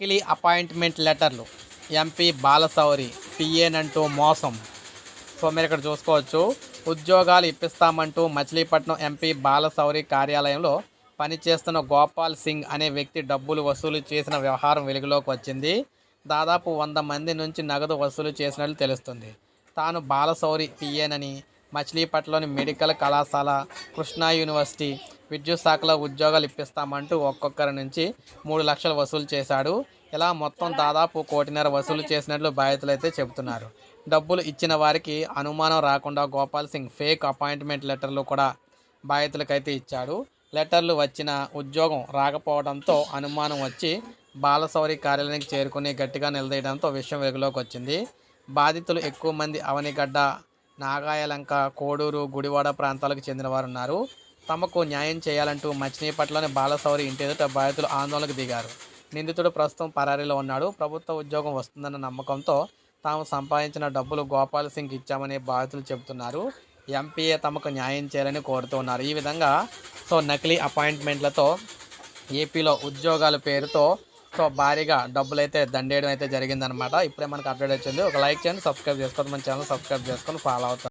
నకిలీ అపాయింట్మెంట్ లెటర్లు. ఎంపీ బాలసౌరి పిఏనంటూ మోసం. సో మీరు ఇక్కడ చూసుకోవచ్చు ఉద్యోగాలు ఇప్పిస్తామంటూ మచిలీపట్నం ఎంపీ బాలసౌరి కార్యాలయంలో పనిచేస్తున్న గోపాల్ సింగ్ అనే వ్యక్తి డబ్బులు వసూలు చేసిన వ్యవహారం వెలుగులోకి వచ్చింది. దాదాపు వంద మంది నుంచి నగదు వసూలు చేసినట్లు తెలుస్తుంది. తాను బాలసౌరి పిఏనని మచిలీపట్నంలోని మెడికల్ కళాశాల కృష్ణా యూనివర్సిటీ విద్యుత్ శాఖలో ఉద్యోగాలు ఇప్పిస్తామంటూ ఒక్కొక్కరి నుంచి మూడు లక్షలు వసూలు చేశాడు. ఇలా మొత్తం దాదాపు కోటిన్నర వసూలు చేసినట్లు బాధితులు అయితే చెబుతున్నారు. డబ్బులు ఇచ్చిన వారికి అనుమానం రాకుండా గోపాల్ సింగ్ ఫేక్ అపాయింట్మెంట్ లెటర్లు కూడా బాధితులకైతే ఇచ్చాడు. లెటర్లు వచ్చిన ఉద్యోగం రాకపోవడంతో అనుమానం వచ్చి బాలసౌరి కార్యాలయానికి చేరుకుని గట్టిగా నిలదీయడంతో విషయం వెలుగులోకి వచ్చింది. బాధితులు ఎక్కువ మంది అవనిగడ్డ నాగాయలంక కోడూరు గుడివాడ ప్రాంతాలకు చెందిన వారు ఉన్నారు తమకు న్యాయం చేయాలంటూ మచిలీపట్నంలోని బాలసౌరి ఇంటి ఎదుట బాధితులు ఆందోళనకు దిగారు. నిందితుడు ప్రస్తుతం పరారీలో ఉన్నాడు. ప్రభుత్వ ఉద్యోగం వస్తుందన్న నమ్మకంతో తాము సంపాదించిన డబ్బులు గోపాల్ సింగ్ ఇచ్చామని బాధితులు చెబుతున్నారు. ఎంపీఏ తమకు న్యాయం చేయాలని కోరుతున్నారు ఈ విధంగా సో నకిలీ అపాయింట్మెంట్లతో ఏపీలో ఉద్యోగాల పేరుతో సో భారీగా డబ్బులు అయితే దండేయడం అయితే జరిగిందనమాట ఇప్పుడే మనకు అప్డేట్ వచ్చింది. ఒక లైక్ చేయండి సబ్స్క్రైబ్ చేసుకోండి. మన ఛానల్ సబ్స్క్రైబ్ చేసుకొని ఫాలో అవుతాను